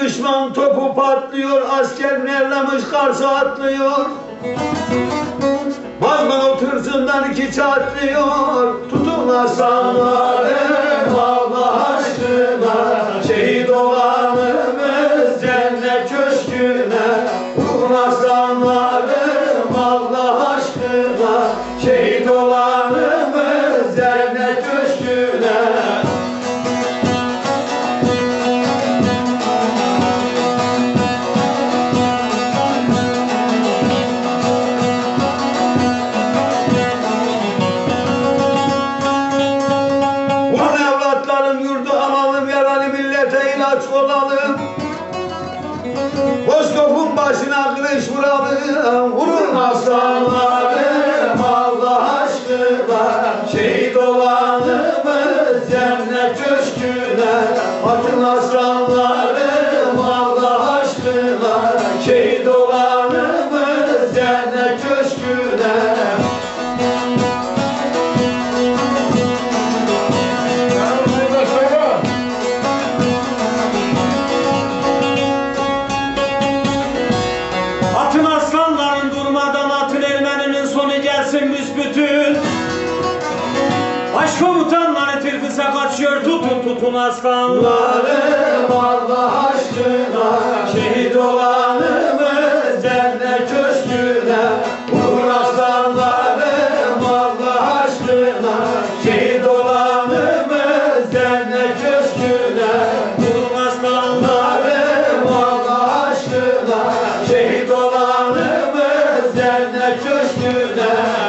Düşman topu patlıyor, asker nerlemiş karşı atlıyor. Bazman o iki çatlıyor. Tutun aslanları Allah aşkına, şehit olanımız cennet köşküne. İlaç olalım Bozkop'un başına kılıç vuralım. Vurun aslanlarım Başkomutanları tirfise kaçıyor tutun tutun aslanlar. Aslanlarım Allah aşkına Şehit olanımız cennet köşküne Vurun aslanlarım Allah aşkına Şehit olanımız cennet köşküne Tutun aslanlar. Aslanlarım Allah aşkına Şehit olanımız cennet köşküne